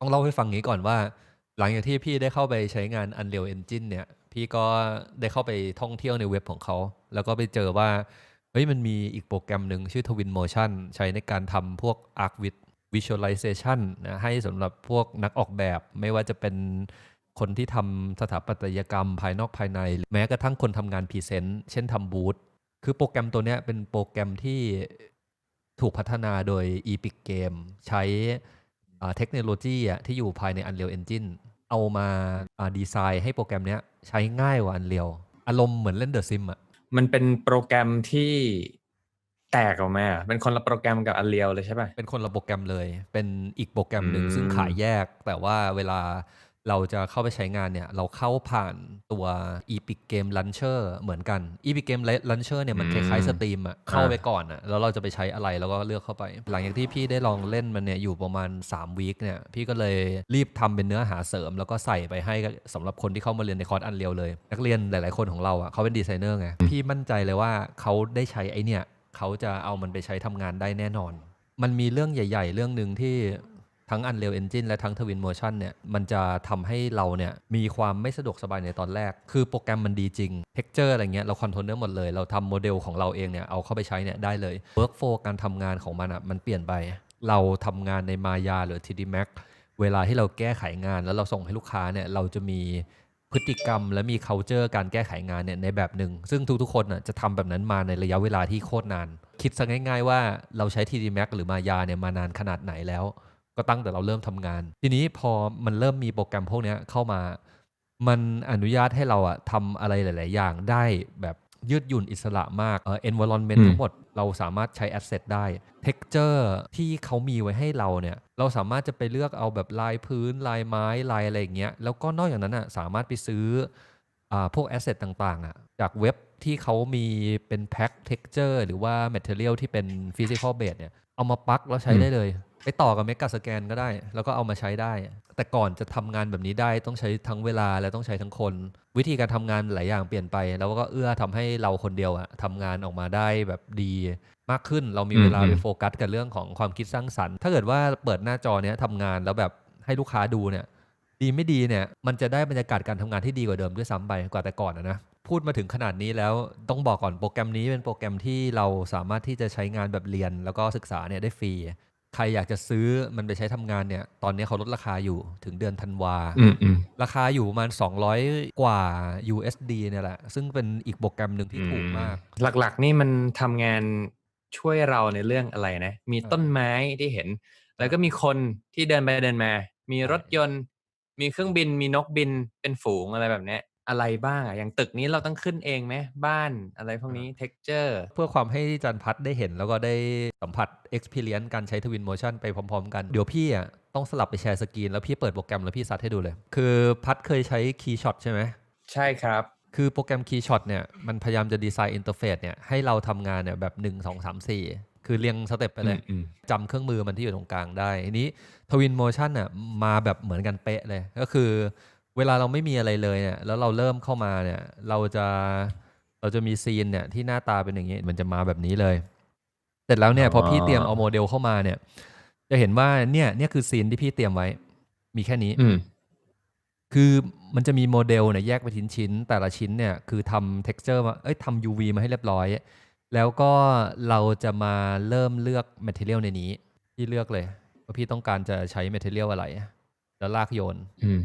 ต้องเล่าให้ฟังงี้ก่อนว่า หลังจากที่พี่ได้เข้าไปใช้งาน Unreal Engine เนี่ย พี่ก็ได้เข้าไปท่องเที่ยวในเว็บของเขา แล้วก็ไปเจอว่าเฮ้ยมันมีอีกโปรแกรมหนึ่งชื่อ Twin Motion ใช้ในการทำพวก Arc with Visualization นะให้สำหรับพวกนักออกแบบ ไม่ว่าจะเป็นคนที่ทำสถาปัตยกรรมภายนอกภายใน แม้กระทั่งคนทำงานพรีเซนต์เช่นทำบูธคือโปรแกรมตัวเนี้ยเป็นโปรแกรมที่ถูกพัฒนาโดย Epic Game ใช้ เทคโนโลยีอะที่อยู่ภายใน Unreal Engine เอามาอ่าดีไซน์ให้โปรแกรมเนี้ยใช้ง่ายกว่า Unreal อารมณ์เหมือนเล่น The Sim อะมันเป็นโปรแกรมที่แตกออกมาอะเป็นคนละโปรแกรมกับ Unreal เลยใช่ป่ะเป็นคนละโปรแกรมเลย เป็นอีกโปรแกรมหนึ่งอืมซึ่งขายแยก แต่ว่าเวลา เราจะเข้าไปใช้งานเนี่ย เราเข้าผ่านตัว Epic Game Launcher เหมืนกัน Epic Game Launcher เนี่ยมันคล้ายๆสตรีมอะเข้าไปก่อนอะแล้วเราจะไปใช้อะไรแล้วก็เลือกเข้าไป หลังจากที่พี่ได้ลองเล่นมันเนี่ยอยู่ประมาณ3วีคเนี่ยพี่ก็เลยรีบทำเป็นเนื้อหาเสริม แล้วก็ใส่ไปให้สำหรับคนที่เข้ามาเรียนในคอร์สอันเรียวเลย นักเรียนหลายๆคนของเราอะเขาเป็นดีไซเนอร์ไงพี่มั่นใจเลยว่าเขาได้ใช้ไอเนี่ยเขาจะเอามันไปใช้ทำงานได้แน่นอนมันมีเรื่องใหญ่ ๆ เรื่องหนึ่งที่ ทั้ง Unreal Engine และทั้ง Twin Motion เนี่ยมันจะทำให้เราเนี่ยมีความไม่สะดวกสบายในตอนแรก คือโปรแกรมมันดีจริง Texture อะไรเงี้ยเราคอนโทรลได้หมดเลย เราทำโมเดลของเราเองเนี่ยเอาเข้าไปใช้เนี่ยได้เลย Workflow การทำงานของมันอะมันเปลี่ยนไป เราทำงานในมายาหรือ 3D Max เวลาที่เราแก้ไขงานแล้วเราส่งให้ลูกค้าเนี่ยเราจะมีพฤติกรรมและมี culture การแก้ไขงานเนี่ยในแบบหนึ่ง ซึ่งทุกๆ คนน่ะจะทำแบบนั้นมาในระยะเวลาที่โคตรนาน คิดซะง่าย ๆ ว่าเราใช้ 3D Max หรือมายาเนี่ยมานานขนาดไหนแล้ว ก็ตั้งแต่เราเริ่มทำงาน ทีนี้พอมันเริ่มมีโปรแกรมพวกเนี้ยเข้ามา มันอนุญาตให้เราอะทำอะไรหลาย ๆ อย่างได้แบบยืดหยุ่นอิสระมากเอ่อ environment อืมทั้งหมดเราสามารถใช้ asset ได้ texture ที่เขามีไว้ให้เราเนี่ย เราสามารถจะไปเลือกเอาแบบลายพื้น ลายไม้ ลายอะไรอย่างเงี้ย แล้วก็นอกจากนั้นอะสามารถไปซื้ออ่าพวก asset ต่างๆอะจากเว็บที่เขามีเป็นแพ็ค texture หรือว่า material ที่เป็น physical base เนี่ย เอามาปลักแล้วใช้ได้เลย ไปต่อกับเมกะสแกนก็ได้ แล้วก็เอามาใช้ได้ แต่ก่อนจะทำงานแบบนี้ได้ต้องใช้ทั้งเวลาและต้องใช้ทั้งคน วิธีการทำงานหลายอย่างเปลี่ยนไป แล้วก็เอื้อทำให้เราคนเดียวอะทำงานออกมาได้แบบดีมากขึ้นเรามีเวลาไปโฟกัสกับเรื่องของความคิดสร้างสรรค์ ถ้าเกิดว่าเปิดหน้าจอเนี้ยทำงานแล้วแบบให้ลูกค้าดูเนี่ย ดีไม่ดีเนี่ย มันจะได้บรรยากาศการทำงานที่ดีกว่าเดิมด้วยซ้ำไปกว่าแต่ก่อนนะนะ พูดมาถึงขนาดนี้แล้วต้องบอกก่อนโปรแกรมนี้เป็นโปรแกรมที่เราสามารถที่จะใช้งานแบบเรียน แล้วก็ศึกษาเนี่ยได้ฟรี ใครอยากจะซื้อมันไปใช้ทำงานเนี่ย ตอนนี้เขาลดราคาอยู่ถึงเดือนธันวาอืมอืมราคาอยู่ประมาณ 200 กว่า USD เนี่ยแหละ ซึ่งเป็นอีกโปรแกรมหนึ่งที่ถูกมาก หลักๆ นี่มันทำงานช่วยเราในเรื่องอะไรนะ มีเออต้นไม้ที่เห็น แล้วก็มีคนที่เดินไปเดินมา มีใช่รถยนต์ มีเครื่องบิน มีนกบินเป็นฝูงอะไรแบบเนี้ย อะไรบ้างอะอย่างตึกนี้เราต้องขึ้นเองไหมบ้านอะไรพวกนี้ texture เพื่อความให้จันพัดได้เห็นแล้วก็ได้สัมผัส experience การใช้ Twin Motion ไปพร้อมๆ กัน เดี๋ยวพี่อะต้องสลับไปแชร์สกรีน แล้วพี่เปิดโปรแกรมแล้วพี่ซัดให้ดูเลย คือพัดเคยใช้ Keyshot ใช่ไหมใช่ครับ คือโปรแกรม Keyshot เนี่ยมันพยายามจะดีไซน์อินเทอร์เฟซเนี่ยให้เราทำงานเนี่ยแบบ 1 2 3 4 คือเรียงสเต็ปไปเลยอืมจำเครื่องมือมันที่อยู่ตรงกลางได้ทีนี้ Twin Motion น่ะมาแบบเหมือนกันเป๊ะเลยก็คือ เวลาเราไม่มีอะไรเลยเนี่ยแล้วเราเริ่มเข้ามาเนี่ย เราจะเราจะมีซีนเนี่ยที่หน้าตาเป็นอย่างนี้ มันจะมาแบบนี้เลย เสร็จแล้วเนี่ยพอพี่เตรียมเอาโมเดลเข้ามาเนี่ย จะเห็นว่าเนี่ยเนี่ยคือซีนที่พี่เตรียมไว้ มีแค่นี้อืมคือมันจะมีโมเดลเนี่ยแยกไปนชิ้นๆแต่ละชิ้นเนี่ยคือทำ texture มาเอ้ยทำ UV มาให้เรียบร้อย แล้วก็เราจะมาเริ่มเลือก material ในนี้ พี่เลือกเลยว่าพี่ต้องการจะใช้ material อะไร แล้วลากโยนอืม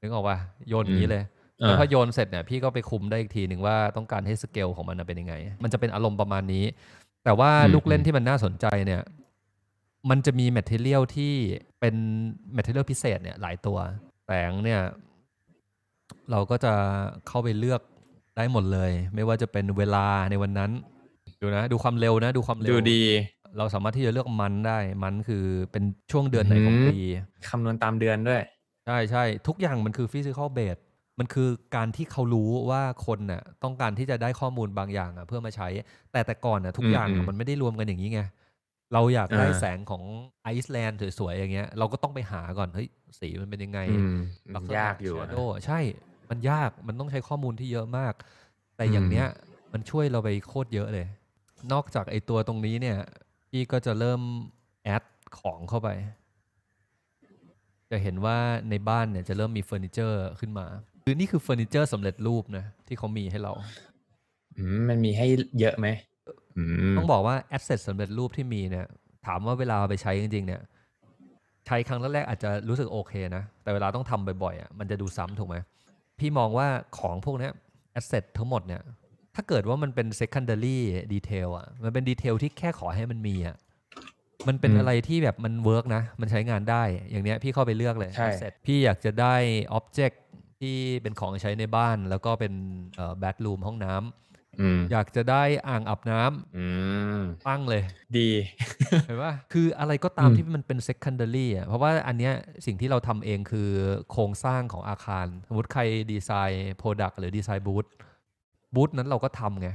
นึกออกป่ะโยนอย่างนี้เลยอ่าแล้วพอโยนเสร็จเนี่ยพี่ก็ไปคุมได้อีกทีหนึ่งว่าต้องการให้สเกลของมันนะเป็นยังไง มันจะเป็นอารมณ์ประมาณนี้ แต่ว่าอืมลูกเล่นที่มันน่าสนใจเนี่ยมันจะมีแมทเทียลที่เป็นแมทเทียลพิเศษเนี่ยหลายตัวแสงเนี่ยเราก็จะเข้าไปเลือกได้หมดเลย ไม่ว่าจะเป็นเวลาในวันนั้น ดูนะ ดูความเร็วนะ ดูความเร็วดูดี เราสามารถที่จะเลือกมันได้มันคือเป็นช่วงเดือนไหนของอืมปีคำนวณตามเดือนด้วย ใช่ใช่ทุกอย่างมันคือฟิสิกอลเบสมันคือการที่เขารู้ว่าคนน่ะต้องการที่จะได้ข้อมูลบางอย่างอะเพื่อมาใช้ แต่แต่ก่อนน่ะทุกอืมอย่างอือะมมันไม่ได้รวมกันอย่างนี้ไง เราอยากได้อ่า แสงของไอซ์แลนด์สวยๆอย่างเงี้ย เราก็ต้องไปหาก่อนเฮ้ยสีมันเป็นยังไง อืมลัษณะ ยากอยู่แชอะโดว์ใช่ มันยาก มันต้องใช้ข้อมูลที่เยอะมาก แต่อย่างเนี้ยมันช่วยเราไปโคตรเยอะเลย นอกจากไอตัวตรงนี้เนี่ย พี่ก็จะเริ่มแอดของเข้าไป จะเห็นว่าในบ้านเนี่ยจะเริ่มมีเฟอร์นิเจอร์ขึ้นมา คือนี่คือเฟอร์นิเจอร์สำเร็จรูปนะที่เขามีให้เรา อืมมันมีให้เยอะไหมอืมต้องบอกว่าแอสเซทสำเร็จรูปที่มีเนี่ย ถามว่าเวลาเอาไปใช้จริง ๆ เนี่ย ใช้ครั้งแรกๆอาจจะรู้สึกโอเคนะ แต่เวลาต้องทำบ่อยๆอะมันจะดูซ้ำถูกไหมพี่มองว่าของพวกเนี้ยแอสเซททั้งหมดเนี่ย ถ้าเกิดว่ามันเป็น secondary detail อะ มันเป็นดีเทลที่แค่ขอให้มันมีอะ มันเป็นอะไรที่แบบมันเวิร์กนะ มันใช้งานได้ อย่างเนี้ยพี่เข้าไปเลือกเลยใช่ asset พี่อยากจะได้ object ที่เป็นของใช้ในบ้าน แล้วก็เป็นเอ่อ bedroom ห้องน้ำอืมอยากจะได้อ่างอาบน้ำอืมตั้งเลย ดี เห็นปะคืออะไรก็ตามอืม ที่มันเป็น secondary อะ เพราะว่าอันเนี้ยสิ่งที่เราทำเองคือโครงสร้างของอาคาร สมมติใครดีไซน์ product หรือดีไซน์บูธบูธนั้นเราก็ทำไง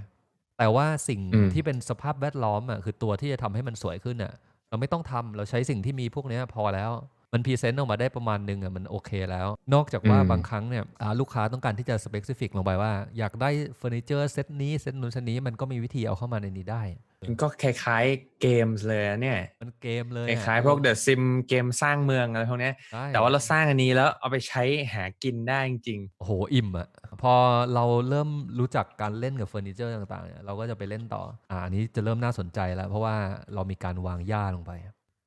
แต่ว่าสิ่งอืม ที่เป็นสภาพแวดล้อมอะคือตัวที่จะทำให้มันสวยขึ้นอะ เราไม่ต้องทำเราใช้สิ่งที่มีพวกนี้พอแล้ว มันพรีเซนต์ออกมาได้ประมาณหนึงอะมันโอเคแล้ว นอกจากว่าอืมบางครั้งเนี่ยอ่าลูกค้าต้องการที่จะสเปซิฟิกลงไปว่า อยากได้เฟอร์นิเจอร์เซตนี้เซตนู้นเซตนี้มันก็มีวิธีเอาเข้ามาในนี้ได้ มันก็คล้ายๆเกมส์เลยอะเนี่ย มันเกมเลยคอะล้ายๆพวกเดอะซิมเกมสร้างเมืองอะไรพวกเนี้ยใช่แต่ว่าเราสร้างอันนี้แล้วเอาไปใช้หากินได้จริงโอ้โหอิ่มอะพอเราเริ่มรู้จักการเล่นกับเฟอร์นิเจอร์ต่างๆเนี่ยเราก็จะไปเล่นต่ออ่าอันนี้จะเริ่มน่าสนใจแล้ว เพราะว่าเรามีการวางหญ้าลงไป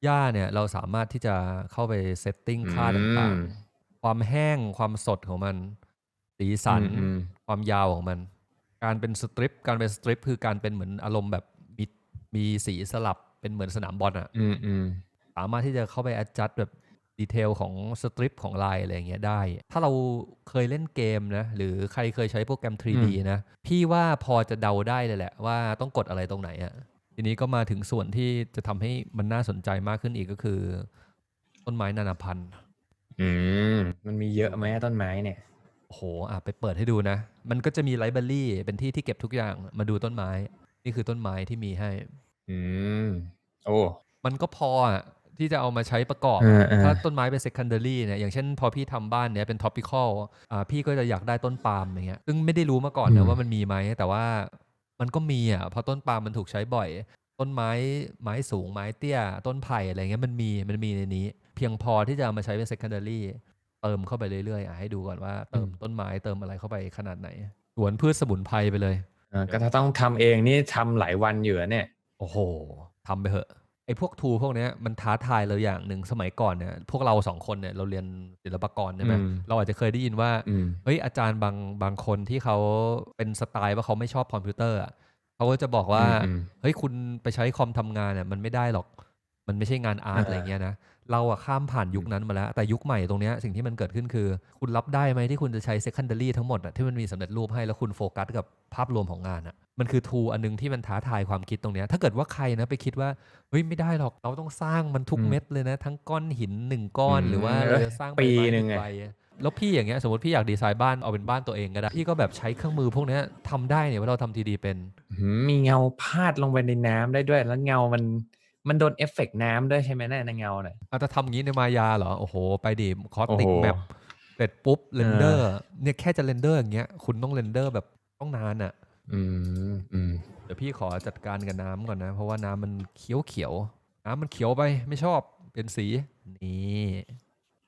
หญ้าเนี่ยเราสามารถที่จะเข้าไปเซตติ้งค่าอืมต่างๆ ความแห้งความสดของมัน สีสันอืมอืมความยาวของมัน การเป็นสตริป การเป็นสตริป คือการเป็นเหมือนอารมณ์แบบมีมีสีสลับเป็นเหมือนสนามบอลอะๆอืมอืมสามารถที่จะเข้าไป adjust แบบดีเทลของสตริปของลายอะไรอย่างเงี้ยได้ ถ้าเราเคยเล่นเกมนะ หรือใครเคยใช้โปรแกรม 3D นะ พี่ว่าพอจะเดาได้เลยแหละว่าต้องกดอะไรตรงไหนอะ ทีนี้ก็มาถึงส่วนที่จะทำให้มันน่าสนใจมากขึ้นอีกก็คือ ต้นไม้นานาพันธุ์ อืม มันมีเยอะไหมต้นไม้เนี่ย โอ้โหอะไปเปิดให้ดูนะ มันก็จะมีไลบรารีเป็นที่ที่เก็บทุกอย่างมาดูต้นไม้ นี่คือต้นไม้ที่มีให้ อืม โอ้ มันก็พออะที่จะเอามาใช้ประกอบ เออเออ ถ้าต้นไม้เป็น secondary เนี่ยอย่างเช่นพอพี่ทำบ้านเนี้ยเป็น topical อ่าพี่ก็จะอยากได้ต้นปาล์มอย่างเงี้ยซึ่งไม่ได้รู้มาก่อนอืนะมว่ามันมีไหมแต่ว่า มันก็มีอะเพราะต้นปาล์มมันถูกใช้บ่อย ต้นไม้ไม้สูงไม้เตี้ย ต้นไผ่อะไรเงี้ยมันมีมันมีในนี้ เพียงพอที่จะเอามาใช้เป็น secondary เติมเข้าไปเรื่อยๆอะให้ดูก่อนว่าเติมต้นไม้เติมอะไรเข้าไปขนาดไหนสวนพืชสมุนไพรไปเลยอ่าก็ถ้าต้องทำเองนี่ทำหลายวันอยู่อะเนี่ย โอ้โหทำไปเหอะ ไอ้พวกทูพวกเนี้ยมันท้าทายเราอย่างหนึ่งสมัยก่อนเนี่ยพวกเราสองคนเนี่ยเราเรียนศิลปากรใช่ไหมอืมเราอาจจะเคยได้ยินว่าอืม เฮ้ยอาจารย์บางบางคนที่เขาเป็นสไตล์ว่าเขาไม่ชอบคอมพิวเตอร์อะเขาก็จะบอกว่า อืม เฮ้ยคุณไปใช้คอมทำงานเนี่ยมันไม่ได้หรอก มันไม่ใช่งานอาร์ตเอออ อะไรเงี้ยนะ เราอะข้ามผ่านยุคนั้นมาแล้ว แต่ยุคใหม่ตรงเนี้ยสิ่งที่มันเกิดขึ้นคือ คุณรับได้ไหมที่คุณจะใช้ secondary ทั้งหมดอะที่มันมีสำเร็จรูปให้แล้วคุณโฟกัสกับภาพรวมของงานอะ มันคือทูอันนึงที่มันท้าทายความคิดตรงเนี้ย ถ้าเกิดว่าใครนะไปคิดว่าเฮ้ยไม่ได้หรอกเราต้องสร้างมันทุกอืมเม็ดเลยนะ ทั้งก้อนหินหนึ่งก้อนอืมหรือว่าเออเราจะสร้างใบปีไม้หนึ่งหนึ่งอะใบแล้วพี่อย่างเงี้ยสมมติพี่อยากดีไซน์บ้านเอาเป็นบ้านตัวเองก็ได้ พี่ก็แบบใช้เครื่องมือพวกเนี้ยทำได้เนี่ยว่าเราทำทีดีเป็นหืมมีเงาพาดลงไปในน้ำได้ด้วย แล้วเงามันมันโดนเอฟเฟกต์น้ำด้วยใช่ไหมเนี่ยในเงาเนี่ยอาจจะทำอย่างนี้ในมายาเหรอ โอ้โห ไปดิคอสติกโอ้โหแมปเสร็จปุ๊บเรนเดอร์เนี่ยแค่จะเรนเดอร์อย่างเงี้ยคุณต้องเรนเดอร์แบบต้องนานอะ่ะ อืมอืมเดี๋ยวพี่ขอจัดการกับน้ำก่อนนะ เพราะว่าน้ำมันเขียวเขียวๆน้ำมันเขียวไปไม่ชอบเป็นสีนี่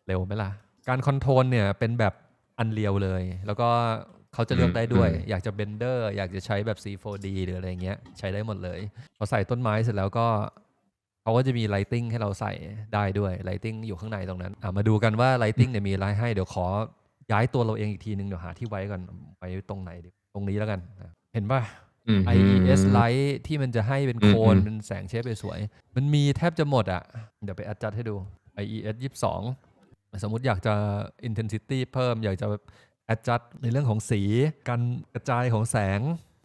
เร็วไหมล่ะ การคอนโทรลเนี่ยเป็นแบบอันเรียวเลย แล้วก็เขาจะเลือกได้ด้วย อยากจะเบนเดอร์ อยากจะใช้แบบ C4D หรืออะไรเงี้ย ใช้ได้หมดเลยพอใส่ต้นไม้เสร็จแล้วก็เขาก็จะมีไลติงให้เราใส่ได้ด้วยไลติงอยู่ข้างในตรงนั้นอะมาดูกันว่าไลติงเนี่ยมีอะไรให้เดี๋ยวขอย้ายตัวเราเองอีกทีนึงเดี๋ยวหาที่ไว้ก่อนไว้ตรงไหนดีตรงนี้แล้วกันอะ เห็นป่ะอืม IES Light ที่มันจะให้เป็นอืมโคนอืมเป็นแสงเชฟสวยๆมันมีแทบจะหมดอะ เดี๋ยวไปอัดจัดให้ดู IES 22 สมมุติอยากจะ intensity เพิ่ม อยากจะ adjust ในเรื่องของสี การกระจายของแสง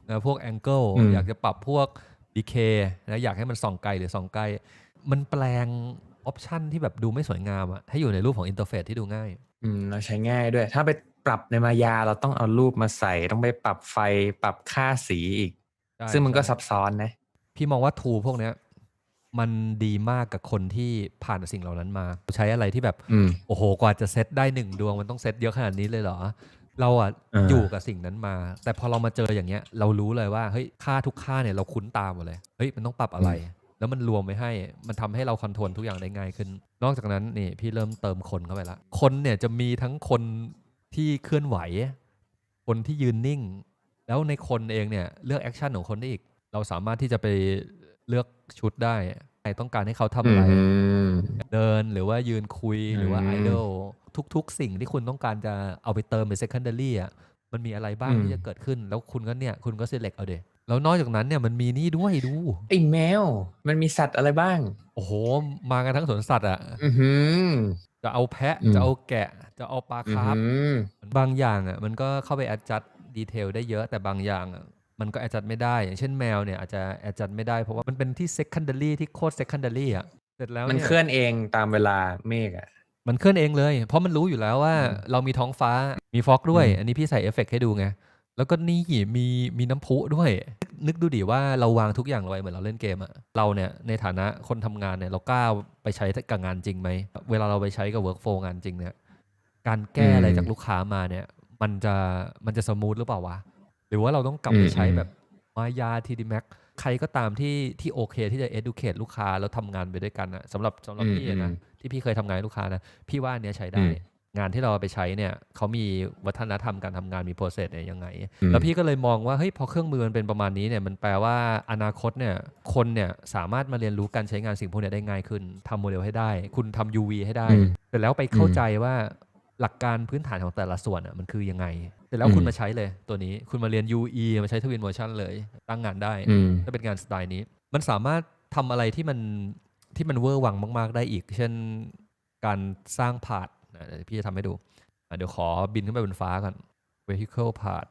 นะพวก angle อืมอยากจะปรับพวก decay นะอยากให้มันส่องไกลหรือส่องใกล้มันแปลงออปชันที่แบบดูไม่สวยงามอะให้อยู่ในรูปของอินเทอร์เฟซที่ดูง่าย อืมเราใช้ง่ายด้วย ถ้าไป ปรับในมายาเราต้องเอารูปมาใส่ต้องไปปรับไฟปรับค่าสีอีกใช่ซึ่งมันก็ใช่ซับซ้อนนะ พี่มองว่าทูพวกเนี้ย มันดีมากกับคนที่ผ่านสิ่งเหล่านั้นมา ใช้อะไรที่แบบอืมโอ้โหกว่าจะเซตได้หนึ่งดวงมันต้องเซตเยอะขนาดนี้เลยเหรอ เราอะอ่าอยู่กับสิ่งนั้นมา แต่พอเรามาเจออย่างเงี้ย เรารู้เลยว่าเฮ้ยค่าทุกค่าเนี่ยเราคุ้นตามหมดเลยเฮ้ยมันต้องปรับอะไรแล้วมันรวมไว้ให้ มันทำให้เราคอนโทรลทุกอย่างได้ง่ายขึ้น นอกจากนั้นนี่พี่เริ่มเติมคนเข้าไปละ คนเนี่ยจะมีทั้งคน ที่เคลื่อนไหว คนที่ยืนนิ่ง แล้วในคนเองเนี่ยเลือกแอคชั่นของคนได้อีก เราสามารถที่จะไปเลือกชุดได้ใครต้องการให้เขาทำอะไรมเดินหรือว่ายืนคุยหรือว่าอืมไอดอลทุก ๆ สิ่งที่คุณต้องการจะเอาไปเติมเป็น secondary อะมันมีอะไรบ้างอืมที่จะเกิดขึ้น แล้วคุณก็เนี่ยคุณก็ select เอาเดแล้วนอกจากนั้นเนี่ยมันมีนี่ด้วยดูไอ้แมว มันมีสัตว์อะไรบ้าง โอ้โห มากันทั้งสวนสัตว์อะอือหือ จะเอาแพะ อืม จะเอาแกะ จะเอาปลาอืคาร์ฟอหือบางอย่างอะมันก็เข้าไป adjust ดีเทลได้เยอะแต่บางอย่างอะมันก็ adjust ไม่ได้ อย่างเช่นแมวเนี่ยอาจจะ adjust ไม่ได้เพราะว่ามันเป็นที่ secondary ที่โคตร secondary อะเสร็จแล้วมันเนี่ยเคลื่อนเองตามเวลาเมฆอะ มันเคลื่อนเองเลย เพราะมันรู้อยู่แล้วว่า อืมเรามีท้องฟ้ามีฟอกด้วย อืม อันนี้พี่ใส่เอฟเฟกต์ให้ดูไง แล้วก็นี่มีมีน้ำพุด้วย นึกดูดิว่าเราวางทุกอย่างไว้เหมือนเราเล่นเกมอะเราเนี่ยในฐานะคนทำงานเนี่ยเรากล้าไปใช้กับงานจริงไหม เวลาเราไปใช้กับเวิร์กโฟงานจริงเนี่ย การแก้อะไรจากลูกค้ามาเนี่ย มันจะมันจะสมูทหรือเปล่าวะ หรือว่าเราต้องกลับไปใช้แบบมายาทีดีแม็กใครก็ตามที่ที่โอเคที่จะ educate ลูกค้าแล้วทำงานไปด้วยกันอะสำหรับสำหรับอืมพี่อะนะอืมที่พี่เคยทำงานให้ลูกค้านะพี่ว่าอันเนี้ยใช้ได้อืม งานที่เราเอาไปใช้เนี่ยเขามีวัฒนธรรมการทำงานมีโปรเซสเนี่ยยังไงอืมแล้วพี่ก็เลยมองว่าเฮ้ยพอเครื่องมือมันเป็นประมาณนี้เนี่ยมันแปลว่าอนาคตเนี่ยคนเนี่ยสามารถมาเรียนรู้การใช้งานสิ่งพวกเนี้ยได้ง่ายขึ้นทำโมเดลให้ได้ คุณทำ UV ให้ได้อืมเสร็จแล้วไปเข้าใจว่าหลักการพื้นฐานของแต่ละส่วนอะมันคือยังไงเสร็จแล้วคุณอืมมาใช้เลยตัวนี้คุณมาเรียน UE มาใช้ทวินโมชั่นเลย ตั้งงานได้อืมถ้าเป็นงานสไตล์นี้ มันสามารถทำอะไรที่มันที่มันเวอร์วังมาก ๆ ได้อีก เช่นการสร้างพาร์ท นะเดี๋ยวพี่จะทำให้ดูอะเดี๋ยวขอบินขึ้นไปบนฟ้าก่อน vehicle part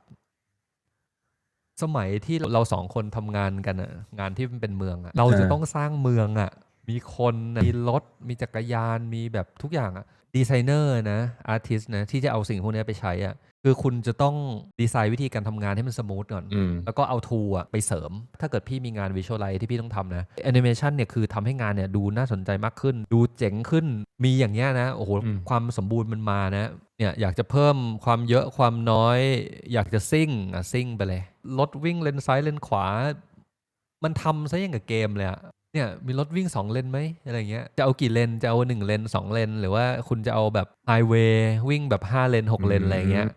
สมัยที่เราสองคนทำงานกันอะงานที่มันเป็นเมืองอะเราจะอ่าต้องสร้างเมืองอะมีคนอะมีรถ มีจักรยานมีแบบทุกอย่างอะดีไซเนอร์นะอาร์ติสนะที่จะเอาสิ่งพวกเนี้ยไปใช้อะ คือคุณจะต้องดีไซน์วิธีการทำงานให้มันสมูทก่อน อืม แล้วก็เอาทูอะไปเสริม ถ้าเกิดพี่มีงานวิชวลไลที่พี่ต้องทำนะแอนิเมชันเนี่ยคือทำให้งานเนี่ยดูน่าสนใจมากขึ้น ดูเจ๋งขึ้น มีอย่างเงี้ยนะ โอ้โห อืม ความสมบูรณ์มันมานะ เนี่ยอยากจะเพิ่มความเยอะความน้อย อยากจะซิ่งอะซิ่งไปเลย รถวิ่งเลนซ้ายเลนขวา มันทำซะอย่างกับเกมเลยอะ เนี่ยมีรถวิ่ง 2 เลนไหมอะไรเงี้ยจะเอากี่เลนจะเอา 1 เลน2 เลน หรือว่าคุณจะเอาแบบไฮเวย์วิ่งแบบ 5 เลน 6 เลน อะไรเงี้ย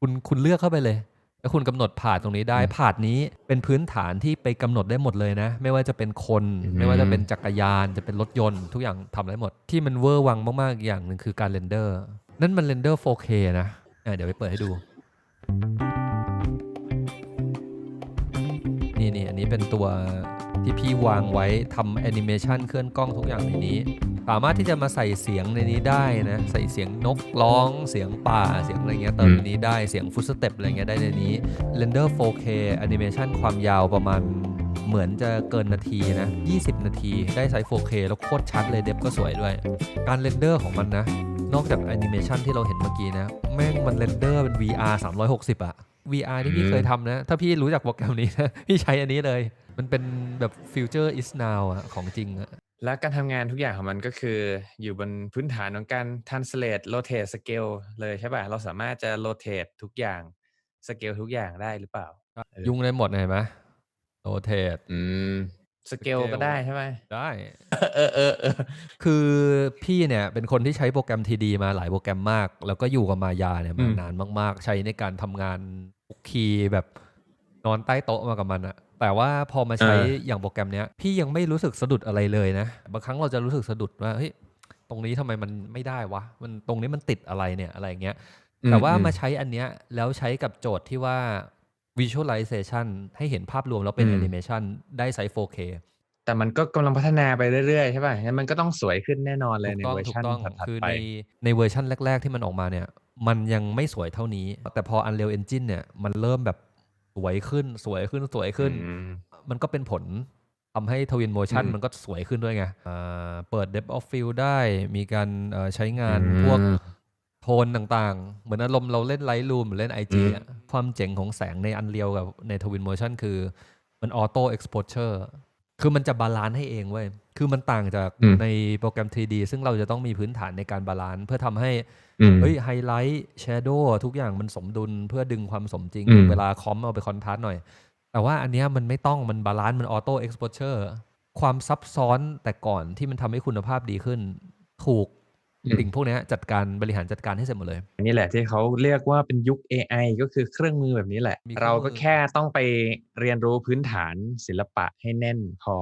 คุณคุณเลือกเข้าไปเลย แล้วคุณกำหนดผาดตรงนี้ได้อืมผาดนี้เป็นพื้นฐานที่ไปกำหนดได้หมดเลยนะ ไม่ว่าจะเป็นคนอืมไม่ว่าจะเป็นจักรยานจะเป็นรถยนต์ทุกอย่างทำได้หมด ที่มันเวอร์วังมากๆอีกอย่างหนึ่งคือการเรนเดอร์นั่นมันเรนเดอร์ 4K นะอะเดี๋ยวไปเปิดให้ดูนี่นี่อันนี้เป็นตัว ที่พี่วางไว้ทำแอนิเมชันเคลื่อนกล้องทุกอย่างในนี้ สามารถที่จะมาใส่เสียงในนี้ได้นะ ใส่เสียงนกร้อง เสียงป่าเสียงอะไรเงี้ยเติมในนี้ได้เสียงฟุตสเต็ปอะไรเงี้ยได้ในนี้ Render 4K Animation ความยาวประมาณเหมือนจะเกินนาทีนะ 20 นาทีได้ไซส์ 4K แล้วโคตรชัดเลยเดฟก็สวยด้วย การเรนเดอร์ของมันนะ นอกจากแอนิเมชันที่เราเห็นเมื่อกี้นะ แม่งมันเรนเดอร์เป็น VR 360อะ VR ที่พี่อืมเคยทำนะ ถ้าพี่รู้จักโปรแกรมนี้นะ พี่ใช้อันนี้เลย มันเป็นแบบ Future is now อะของจริงอะแล้วการทำงานทุกอย่างของมันก็คืออยู่บนพื้นฐานของการ translate rotate scale เลยใช่ป่ะ เราสามารถจะ rotate ทุกอย่าง scale ทุกอย่างได้หรือเปล่าเออยุ่งได้หมดเห็นไหมโรเทตอืม scale ก็ได้ใช่ไหมได้ เออเออเออคือพี่เนี่ยเป็นคนที่ใช้โปรแกรม TD มาหลายโปรแกรมมาก แล้วก็อยู่กับมายาเนี่ยอืมามนานมาก ๆ ใช้ในการทำงานคุกคีย์แบบนอนใต้โต๊ะมากับมันอะ แต่ว่าพอมาใช้อย่างโปรแกรมเนี้ยพี่ยังไม่รู้สึกสะดุดอะไรเลยนะ บางครั้งเราจะรู้สึกสะดุดว่าเฮ้ยตรงนี้ทำไมมันไม่ได้วะมันตรงนี้มันติดอะไรเนี่ยอะไรอย่างเงี้ยแต่ว่ามาใช้อันเนี้ยแล้วใช้กับโจทย์ที่ว่า visualization ให้เห็นภาพรวมแล้วเป็นอืม animation ได้ไซส์ 4K แต่มันก็กำลังพัฒนาไปเรื่อยๆ ใช่ป่ะงั้นมันก็ต้องสวยขึ้นแน่นอนเลยในถูกต้องเวอร์ถูชันกต้องถัดคือๆไปในในเวอร์ชันแรก ๆ ที่มันออกมาเนี่ย มันยังไม่สวยเท่านี้ แต่พอ Unreal Engine เนี่ย มันเริ่มแบบ สวยขึ้นสวยขึ้นสวยขึ้นอืมมันก็เป็นผลทำให้ Twin Motion อืมมันก็สวยขึ้นด้วยไงอ่าเปิด Depth of Field ได้มีการเอ่อใช้งานอืมพวกโทนต่างๆ เหมือนอารมณ์เราเล่น Lightroom หรือเล่น IG อะความเจ๋งของแสงใน Unreal กับใน Twin Motion คือมัน Auto Exposure คือมันจะบาลานซ์ให้เองเว้ย คือมันต่างจากอืมในโปรแกรม 3D ซึ่งเราจะต้องมีพื้นฐานในการบาลานซ์เพื่อทำให้ อืม เฮ้ยไฮไลท์แชโดว์ทุกอย่างมันสมดุลเพื่อดึงความสมจริง อืม เวลาคอมเอาไปคอนทราสต์หน่อย แต่ว่าอันเนี้ยมันไม่ต้องมันบาลานซ์มันออโต้เอ็กซ์โพเชอร์ความซับซ้อนแต่ก่อนที่มันทำให้คุณภาพดีขึ้น ถูกอืม สิ่งพวกเนี้ยจัดการบริหารจัดการให้เสร็จหมดเลย นี่แหละที่เขาเรียกว่าเป็นยุค AI ก็คือเครื่องมือแบบนี้แหละมีเครื่องเราก็มือแค่ต้องไปเรียนรู้พื้นฐานศิลปะให้แน่นพอ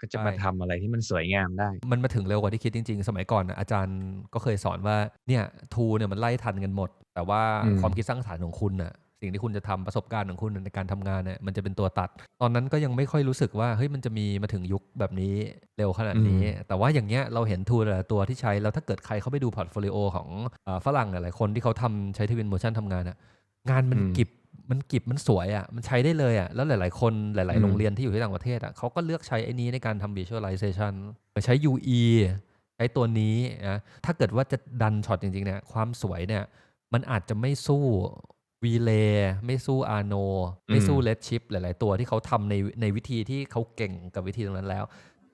ก็จะใช่มาทำอะไรที่มันสวยงามได้ มันมาถึงเร็วกว่าที่คิดจริง ๆ สมัยก่อนน่ะอาจารย์ก็เคยสอนว่าเนี่ยทูเนี่ยมันไล่ทันกันหมด แต่ว่าอืมความคิดสร้างสรรค์ของคุณน่ะ สิ่งที่คุณจะทำประสบการณ์ของคุณในการทำงานเนี่ยมันจะเป็นตัวตัด ตอนนั้นก็ยังไม่ค่อยรู้สึกว่าเฮ้ยมันจะมีมาถึงยุคแบบนี้เร็วขนาดนี้ แต่ว่าอย่างเงี้ยเราเห็นทูหลายๆตัวที่ใช้ แล้วถ้าเกิดใครเข้าไปดูพอร์ตโฟลิโอของเอ่อฝรั่งหลายๆคนที่เขาทำใช้ทวินโมชันทำงานอะงานมันอืมกิบมันกิบมันสวยอะมันใช้ได้เลยอะแล้วหลาย ๆ คนหลายอืๆมโรงเรียนที่อยู่ที่ต่างประเทศอะเขาก็เลือกใช้ไอ้นี้ในการทำ visualization ใช้ UE ใช้ตัวนี้นะถ้าเกิดว่าจะดันช็อตจริง ๆ เนี่ยความสวยเนี่ยมันอาจจะไม่สู้ วีเลไม่สู้อาโน ไม่สู้เลดชิปหลาย ๆ ตัวที่เขาทำในในวิธีที่เขาเก่งกับวิธีตรงนั้นแล้ว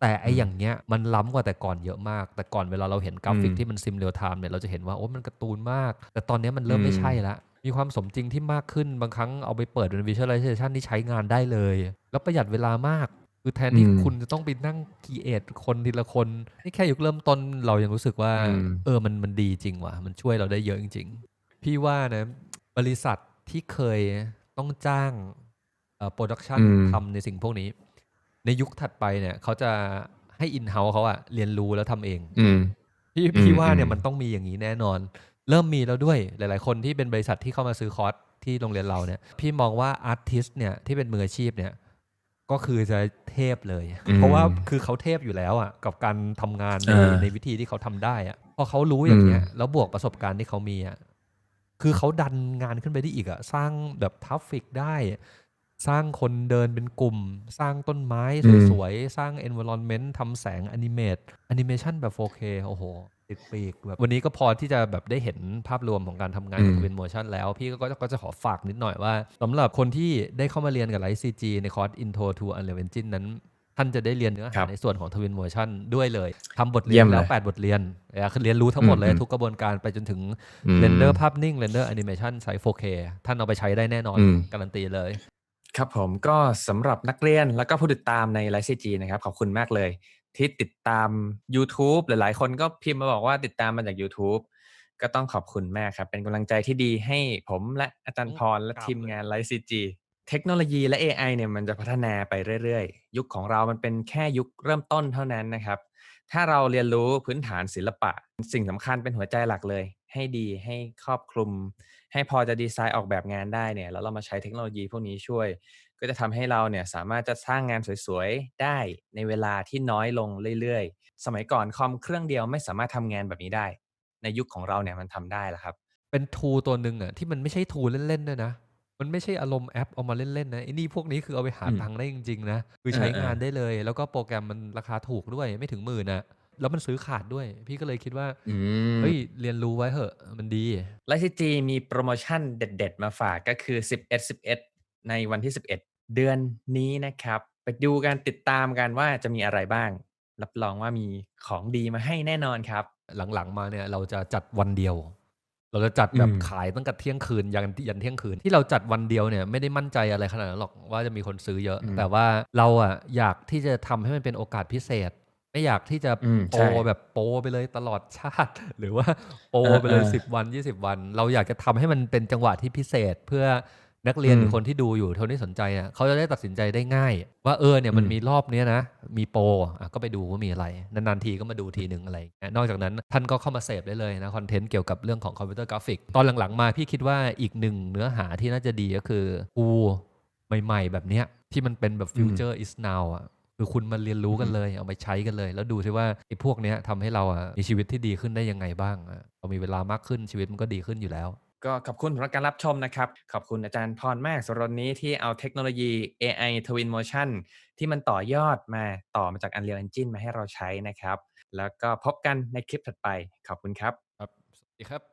แต่ไออย่างเงี้ยมันล้ำกว่าแต่ก่อนเยอะมาก แต่ก่อนเวลาเราเห็นกราฟิกอืมที่มันซิมเรียลไทม์เนี่ยเราจะเห็นว่าโอ้มันการ์ตูนมาก แต่ตอนเนี้ยมันเริ่มไม่อืมใช่ละมีความสมจริงที่มากขึ้นบางครั้งเอาไปเปิดเป็น visualization ที่ใช้งานได้เลย แล้วประหยัดเวลามาก คือแทนที่อืมคุณจะต้องไปนั่งคีเอทคนทีละคน นี่แค่ยุคเริ่มต้นเรายังรู้สึกว่าอืมเออมันมันดีจริงว่ะ มันช่วยเราได้เยอะจริง ๆ พี่ว่านะ บริษัทที่เคยต้องจ้างโปรดักชันอืม ทำในสิ่งพวกนี้ ในยุคถัดไปเนี่ย เขาจะให้อินเฮ้าเขาอะเรียนรู้แล้วทำเอง อืม พี่อืมพี่ว่าเนี่ยอืม มันต้องมีอย่างนี้แน่นอน เริ่มมีแล้วด้วยหลาย ๆ คนที่เป็นบริษัทที่เข้ามาซื้อคอร์สที่โรงเรียนเราเนี่ย พี่มองว่าอาร์ติสเนี่ยที่เป็นมืออาชีพเนี่ย ก็คือจะเทพเลย อืมเพราะว่าคือเขาเทพอยู่แล้วอะกับการทำงานในอ่าในวิธีที่เขาทำได้อะพอเขารู้อย่างเงี้ยอืมแล้วบวกประสบการณ์ที่เขามีอะ คือเขาดันงานขึ้นไปได้อีกอะสร้างแบบทัฟฟิกได้ สร้างคนเดินเป็นกลุ่ม สร้างต้นไม้อืมสวยๆ สร้าง environment ทำแสงอนิเมตแอนิเมชันแบบ 4K โอ้โหติดปีกแบบวันนี้ก็พอที่จะแบบได้เห็นภาพรวมของการทำงานของอืม Twin Motion แล้ว พี่ก็ก็จะขอฝากนิดหน่อยว่าสำหรับคนที่ได้เข้ามาเรียนกับ Light CG ในคอร์ส Intro to Unreal Engine นั้น ท่านจะได้เรียนเนื้อครัหาบในส่วนของ Twin Motion ด้วยเลยทำบทเรีเยี่ยยนมแล้วเลย8บทเรียนอะคือเรียนรู้ทั้งหมดเลยอืมทุกกระบวนการไปจนถึงอืมเรนเดอร์ภาพนิ่งเรนเดอร์แอนิเมชันใช้ 4K ท่านเอาไปใช้ได้แน่นอนอืมการันตีเลย ครับผมก็สำหรับนักเรียนแล้วก็ผู้ติดตามในไลฟ์ซีจีนะครับขอบคุณมากเลย ที่ติดตาม YouTube หลายๆ คนก็พิมพ์มาบอกว่าติดตามมาจาก YouTube ก็ต้องขอบคุณมากครับ เป็นกำลังใจที่ดีให้ผมและอาจารย์พรและกราบทีมงานไลฟ์ซีจี เทคโนโลยีและ AI เนี่ยมันจะพัฒนาไปเรื่อยๆ ยุคของเรามันเป็นแค่ยุคเริ่มต้นเท่านั้นนะครับ ถ้าเราเรียนรู้พื้นฐานศิลปะ สิ่งสำคัญเป็นหัวใจหลักเลย ให้ดีให้ครอบคลุม ให้พอจะดีไซน์ออกแบบงานได้เนี่ยแล้วเรามาใช้เทคโนโลยีพวกนี้ช่วย ก็จะทำให้เราเนี่ยสามารถจะสร้างงานสวยๆ ได้ในเวลาที่น้อยลงเรื่อยๆ สมัยก่อนคอมเครื่องเดียวไม่สามารถทำงานแบบนี้ได้ ในยุคของเราเนี่ยมันทำได้แล้วครับ เป็นทูตัวหนึ่งอะที่มันไม่ใช่ทูเล่นๆด้วยนะ มันไม่ใช่อารมณ์แอปเอามาเล่นๆนะไอ้นี่พวกนี้คือเอาไปหาอืมตังค์ได้จริงๆนะคือใช้เออเอองานได้เลย แล้วก็โปรแกรมมันราคาถูกด้วยไม่ถึงหมื่นนะแล้วมันซื้อขาดด้วย พี่ก็เลยคิดว่าอืมเฮ้ยเรียนรู้ไว้เหอะมันดีไลฟ์ซีจีมีโปรโมชั่นเด็ด ๆ มาฝากก็คือ 11 11 ในวันที่ 11 เดือนนี้นะครับไปดูกันติดตามกันว่าจะมีอะไรบ้าง รับรองว่ามีของดีมาให้แน่นอนครับ หลังๆมาเนี่ยเราจะจัดวันเดียว เราจะจัดแบบอืมขายตั้งแต่เที่ยงคืนยันยันเที่ยงคืนที่เราจัดวันเดียวเนี่ยไม่ได้มั่นใจอะไรขนาดนั้นหรอกว่าจะมีคนซื้อเยอะอืมแต่ว่าเราอะอยากที่จะทำให้มันเป็นโอกาสพิเศษ ไม่อยากที่จะอืมโปรใช่แบบโปรไปเลยตลอดชาติ หรือว่าโปรเออไปเลยเออสิบวันยี่สิบวัน เราอยากจะทำให้มันเป็นจังหวะที่พิเศษเพื่อ นักเรียนอืมหรือคนที่ดูอยู่คนที่สนใจอะเขาจะได้ตัดสินใจได้ง่าย ว่าเออเนี่ยมันอืมมีรอบเนี้ยนะ มีโปรอะก็ไปดูว่ามีอะไร นานๆทีก็มาดูทีหนึ่งอะไรอย่างเงี้ยนอกจากนั้นท่านก็เข้ามาเสพได้เลยนะ คอนเทนต์เกี่ยวกับเรื่องของคอมพิวเตอร์กราฟิก ตอนหลังๆมาพี่คิดว่าอีกหนึ่งเนื้อหาที่น่าจะดีก็คือกูใหม่ ๆ แบบเนี้ยที่มันเป็นแบบ future is now อะคือคุณมาเรียนรู้กันเลย เอาไปใช้กันเลย แล้วดูซิว่าไอ้พวกเนี้ยทำให้เราอะมีชีวิตที่ดีขึ้นได้ยังไงบ้างอะเรามีเวลามากขึ้นชีวิตมันก็ดีขึ้นอยู่แล้ว ก็ขอบคุณสำหรับการรับชมนะครับ ขอบคุณอาจารย์พรมากสำหรับวันนี้ที่เอาเทคโนโลยี AI Twin Motion ที่มันต่อยอดมาต่อมาจาก Unreal Engine มาให้เราใช้นะครับ แล้วก็พบกันในคลิปถัดไป ขอบคุณครับ ครับ สวัสดีครับ